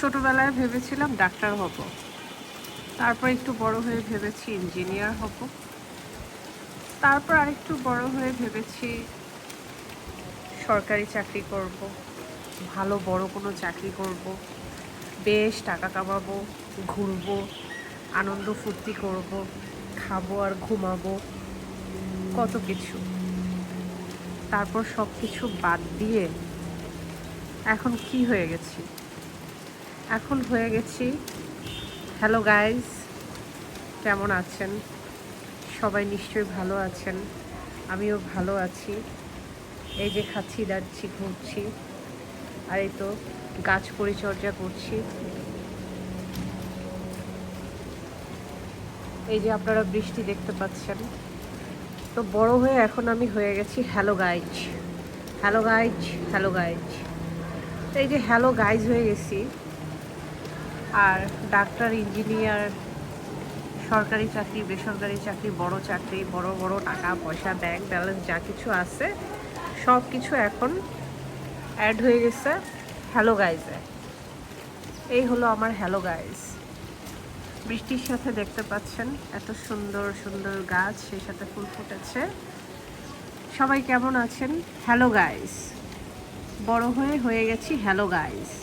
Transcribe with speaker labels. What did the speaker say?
Speaker 1: ছোটবেলায় ভেবেছিলাম ডাক্তার হব। তারপর একটু বড় হয়ে ভেবেছি ইঞ্জিনিয়ার হব। তারপর আরেকটু বড় হয়ে ভেবেছি সরকারি চাকরি করব। ভালো বড় কোনো চাকরি করব। বেশ টাকা কামাবো, ঘুরবো, আনন্দ ফুর্তি করব, খাব আর ঘুমাবো, কত কিছু। তারপর সব কিছু বাদ দিয়ে এখন কি হয়ে গেছি? এখন হয়ে গেছি। হ্যালো গাইজ কেমন আছেন? সবাই নিশ্চয়ই ভালো আছেন। আমিও ভালো আছি। এই যে খাচ্ছি, দাচ্ছি, ঘুরছি। আর এই তো গাছ পরিচর্যা করছি। এই যে আপনারা বৃষ্টি দেখতে পাচ্ছেন। তো বড় হয়ে এখন আমি হয়ে গেছি hello guys hello guys hello guys এই যে হ্যালো গাইজ হয়ে গেছি। আর ডাক্তার, ইঞ্জিনিয়ার, সরকারি চাকরি, বেসরকারি চাকরি, বড় চাকরি, বড় বড় টাকা, পয়সা ব্যাংক ব্যালেন্স যা কিছু আছে, সব কিছু এখন অ্যাড হয়ে গেছে হ্যালো গাইজে এই হলো আমার হ্যালো গাইজ বৃষ্টির সাথে দেখতে পাচ্ছেন এত সুন্দর সুন্দর গাছ, সেই সাথে ফুল ফুটেছে। সবাই কেমন আছেন? হ্যালো গাইজ বড় হয়ে হয়ে গেছি হ্যালো গাইজ